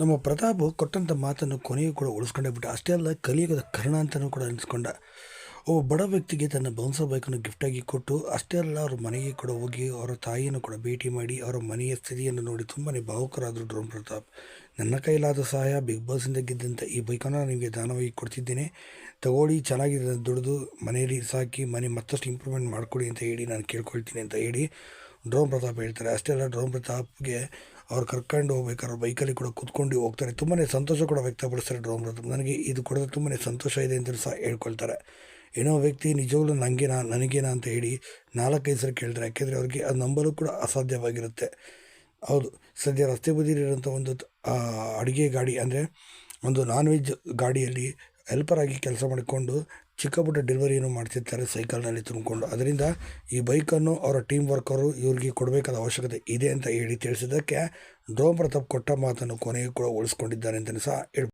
ನಮ್ಮ ಪ್ರತಾಪ್ ಕೊಟ್ಟಂಥ ಮಾತನ್ನು ಕೊನೆಗೂ ಕೂಡ ಉಳಿಸ್ಕೊಂಡೇ ಬಿಟ್ಟ. ಅಷ್ಟೇ ಅಲ್ಲ, ಕಲಿಯುಗದ ಕರ್ಣ ಅಂತಲೂ ಕೂಡ ಅನಿಸ್ಕೊಂಡ ಒಬ್ಬ ಬಡ ವ್ಯಕ್ತಿಗೆ ತನ್ನ ಬೌನ್ಸರ್ ಬೈಕನ್ನು ಗಿಫ್ಟಾಗಿ ಕೊಟ್ಟು, ಅಷ್ಟೇ ಅಲ್ಲ, ಅವ್ರ ಮನೆಗೆ ಕೂಡ ಹೋಗಿ ಅವರ ತಾಯಿಯನ್ನು ಕೂಡ ಭೇಟಿ ಮಾಡಿ, ಅವರ ಮನೆಯ ಸ್ಥಿತಿಯನ್ನು ನೋಡಿ ತುಂಬಾ ಭಾವುಕರಾದರು ಡ್ರೋನ್ ಪ್ರತಾಪ್. ನನ್ನ ಕೈಲಾದ ಸಹಾಯ ಬಿಗ್ ಬಾಸಿಂದ ಗೆದ್ದಂಥ ಈ ಬೈಕನ್ನು ನಿಮಗೆ ದಾನವಾಗಿ ಕೊಡ್ತಿದ್ದೇನೆ. ತಗೊಳ್ಳಿ, ಚೆನ್ನಾಗಿದೆ ದುಡಿದು, ಮನೆಯಲ್ಲಿ ಸಾಕಿ, ಮನೆ ಮತ್ತಷ್ಟು ಇಂಪ್ರೂವ್ಮೆಂಟ್ ಮಾಡಿಕೊಡಿ ಅಂತ ಹೇಳಿ ನಾನು ಕೇಳ್ಕೊಳ್ತೀನಿ ಅಂತ ಹೇಳಿ ಡ್ರೋನ್ ಪ್ರತಾಪ್ ಹೇಳ್ತಾರೆ. ಅಷ್ಟೇ ಅಲ್ಲ, ಡ್ರೋನ್ ಪ್ರತಾಪ್ಗೆ ಅವ್ರು ಕರ್ಕೊಂಡು ಹೋಗ್ಬೇಕಾದ್ರೆ ಬೈಕಲ್ಲಿ ಕೂಡ ಕೂತ್ಕೊಂಡು ಹೋಗ್ತಾರೆ. ತುಂಬಾ ಸಂತೋಷ ಕೂಡ ವ್ಯಕ್ತಪಡಿಸ್ತಾರೆ ಡ್ರೋನ್ ಪ್ರತಾಪ್ ನನಗೆ ಇದು ಕೊಡೋದು ತುಂಬಾ ಸಂತೋಷ ಇದೆ ಅಂತ ಸಹ ಹೇಳ್ಕೊಳ್ತಾರೆ. ಏನೋ ವ್ಯಕ್ತಿ ನಿಜವಾಗ್ಲೂ ನನಗೇನಾ ನನಗೇನಾ ಅಂತ ಹೇಳಿ ನಾಲ್ಕೈದು ಸಲ ಕೇಳಿದ್ರೆ, ಯಾಕೆಂದರೆ ಅವ್ರಿಗೆ ಅದು ನಂಬಲು ಕೂಡ ಅಸಾಧ್ಯವಾಗಿರುತ್ತೆ. ಹೌದು, ಸದ್ಯ ರಸ್ತೆ ಬದಿಲಿರೋಂಥ ಒಂದು ಅಡುಗೆ ಗಾಡಿ, ಅಂದರೆ ಒಂದು ನಾನ್ ವೆಜ್ ಗಾಡಿಯಲ್ಲಿ ಹೆಲ್ಪರ್ ಆಗಿ ಕೆಲಸ ಮಾಡಿಕೊಂಡು ಚಿಕ್ಕ ಪುಟ್ಟ ಡೆಲಿವರಿಯನ್ನು ಮಾಡ್ತಿರ್ತಾರೆ ಸೈಕಲ್ನಲ್ಲಿ ತುಂಬಿಕೊಂಡು. ಅದರಿಂದ ಈ ಬೈಕನ್ನು ಅವರ ಟೀಮ್ ವರ್ಕರು ಇವ್ರಿಗೆ ಕೊಡಬೇಕಾದ ಅವಶ್ಯಕತೆ ಇದೆ ಅಂತ ಹೇಳಿ ತಿಳಿಸಿದ್ದಕ್ಕೆ ಡ್ರೋನ್ ಪ್ರತಾಪ್ ಕೊಟ್ಟ ಮಾತನ್ನು ಕೊನೆಗೂ ಕೂಡ ಉಳಿಸ್ಕೊಂಡಿದ್ದಾರೆ ಅಂತಲೂ ಸಹ ಹೇಳ್ಬೋದು.